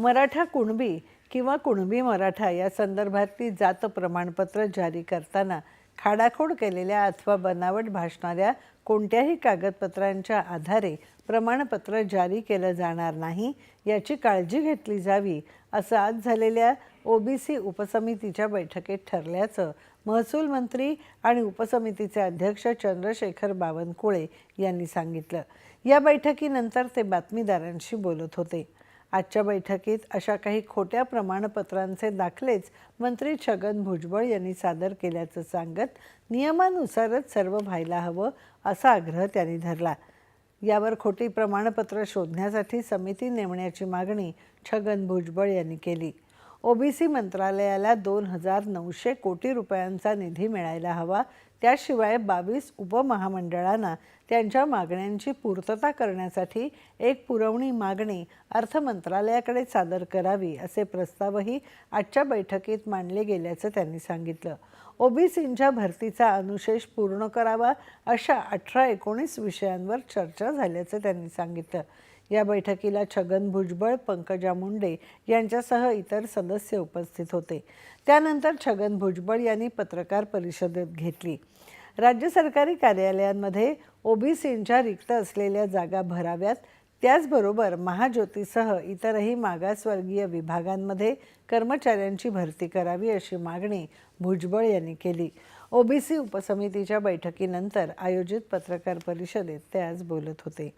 मराठा कुणबी किंवा कुणबी मराठा या संदर्भातली जात प्रमाणपत्र जारी करताना खाडाखोड केलेल्या अथवा बनावट भासणाऱ्या कोणत्याही कागदपत्रांच्या आधारे प्रमाणपत्र जारी केलं जाणार नाही याची काळजी घेतली जावी असं आज झालेल्या ओबीसी उपसमितीच्या बैठकीत ठरल्याचं महसूल मंत्री आणि उपसमितीचे अध्यक्ष चंद्रशेखर बावनकुळे यांनी सांगितलं. या बैठकीनंतर ते बातमीदारांशी बोलत होते. आजच्या बैठकीत अशा काही खोट्या प्रमाणपत्रांचे दाखलेच मंत्री छगन भुजबळ यांनी सादर केल्याचं सांगत नियमानुसारच सर्व व्हायला हवं असा आग्रह त्यांनी धरला. यावर खोटी प्रमाणपत्र शोधण्यासाठी समिती नेमण्याची मागणी छगन भुजबळ यांनी केली. ओबीसी मंत्रालयाला दोन हजार नऊशे कोटी रुपयांचा निधी मिळायला हवा. त्याशिवाय बावीस उपमहामंडळांना त्यांच्या मागण्यांची पूर्तता करण्यासाठी एक पुरवणी मागणी अर्थ मंत्रालयाकडे सादर करावी असे प्रस्तावही आजच्या बैठकीत मांडले गेल्याचं त्यांनी सांगितलं. ओबीसींच्या भरतीचा अनुशेष पूर्ण करावा अशा अठरा एकोणीस विषयांवर चर्चा झाल्याचं त्यांनी सांगितलं. या बैठकीला छगन भुजबळ पंकजा मुंडे यांच्यासह इतर सदस्य उपस्थित होते. त्यानंतर छगन भुजबळ यांनी पत्रकार परिषदेत घेतली. राज्य सरकारी कार्यालयांमध्ये ओबीसींच्या रिक्त असलेल्या जागा भराव्यात. त्याचबरोबर महाज्योतीसह इतरही मागासवर्गीय विभागांमध्ये कर्मचाऱ्यांची भरती करावी अशी मागणी भुजबळ यांनी केली. ओबीसी उपसमितीच्या बैठकीनंतर आयोजित पत्रकार परिषदेत ते आज बोलत होते.